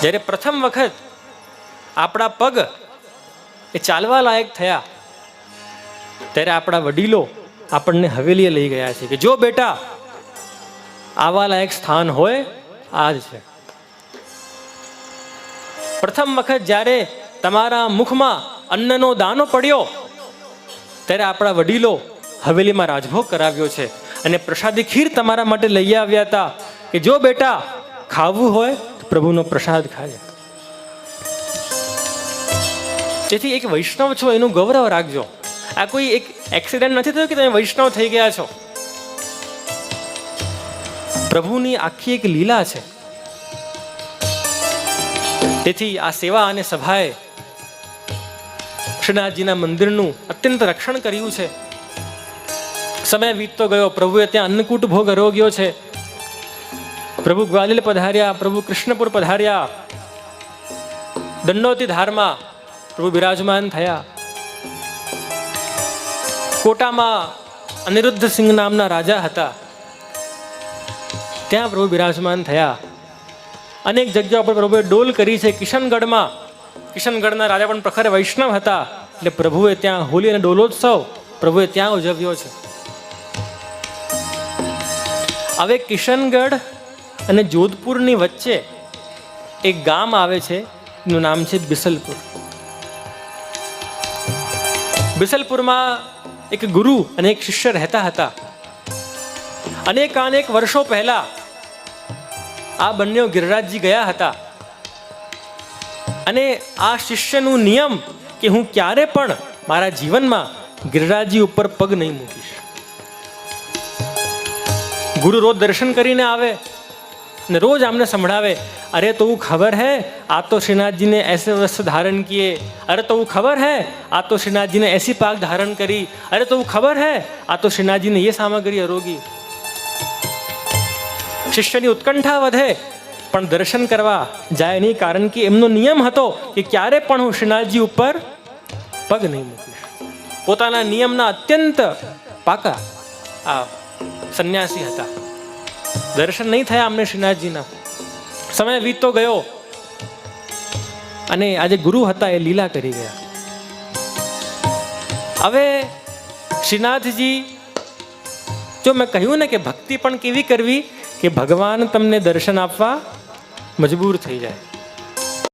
જ્યારે પ્રથમ વખત આપણા પગ એ ચાલવા લાયક થયા, ત્યારે આપણા વડીલો આપણને હવેલીએ લઈ ગયા છે કે જો બેટા, આવા લાયક સ્થાન હોય, આ જ છે. પ્રથમ વખત જ્યારે તમારા મુખમાં અન્નનો દાનો પડ્યો, ત્યારે આપણા વડીલો હવેલીમાં રાજભોગ કરાવ્યો છે. અને પ્રસાદી ખીર તમારા માટે લઈ આવ્યા હતા કે જો બેટા, ખાવું હોય પ્રભુનો પ્રસાદ ખાજે તેથી એક વૈષ્ણવ છો, એનું ગૌરવ રાખજો. આ કોઈ એક એક્સિડન્ટ નથી થયો કે તમે વૈષ્ણવ થઈ ગયા છો? પ્રભુની આખી એક લીલા છે. તેથી આ સેવા અને સભાએ શ્રીનાથજીના મંદિરનું અત્યંત રક્ષણ કર્યું છે. સમય વીતતો ગયો. પ્રભુએ ત્યાં અન્નકૂટ ભોગ આરોગ્યો છે. પ્રભુ ગ્વાલિયર પધાર્યા, પ્રભુ કૃષ્ણપુર પધાર્યા. દંડોતી ધારમાં પ્રભુ બિરાજમાન થયા. કોટામાં અનિરુદ્ધ સિંહ નામના રાજા હતા. ત્યાં પ્રભુ બિરાજમાન થયા. અનેક જગ્યાઓ પર પ્રભુએ ડોલ કરી છે. કિશનગઢમાં, કિશનગઢના રાજા પણ પ્રખર વૈષ્ણવ હતા. એટલે પ્રભુએ ત્યાં હોલી અને ડોલોત્સવ પ્રભુએ ત્યાં ઉજવ્યો છે. હવે કિશનગઢ અને જોધપુરની વચ્ચે એક ગામ આવે છે, એનું નામ છે બિસલપુર. બિસલપુરમાં એક ગુરુ અને એક શિષ્ય રહેતા હતા. અનેક અનેક વર્ષો પહેલા આ બંને ગિરિરાજજી ગયા હતા. અને આ શિષ્યનું નિયમ કે હું ક્યારે પણ મારા જીવનમાં ગિરિરાજજી ઉપર પગ નહીં મૂકીશ. ગુરુ રોજ દર્શન કરીને આવે ને રોજ આમને સંભળાવે, અરે તો ખબર હે, આપ તો શ્રીનાથજીને એસે વસ્ત્ર ધારણ કિએ અરે તો ખબર હે આ તો શ્રીનાથજીને એસી પાક ધારણ કરી. અરે તો ખબર હે, આ તો શ્રીનાથજીને એ સામગ્રી અરોગી. શિષ્યની ઉત્કંઠા વધે, પણ દર્શન કરવા જાય નહીં, કારણ કે એમનો નિયમ હતો કે ક્યારે પણ હું શ્રીનાથજી ઉપર પગ નહીં મૂકીશ. પોતાના નિયમના અત્યંત પાકા આ સંન્યાસી હતા. દર્શન નહીં થયા અમને શ્રીનાથજીના. સમય વીતતો ગયો. અને આજે ગુરુ હતા એ લીલા કરી ગયા. હવે શ્રીનાથજી, જો મેં કહ્યું ને કે ભક્તિ પણ કેવી કરવી કે ભગવાન તમને દર્શન આપવા મજબૂર થઈ જાય.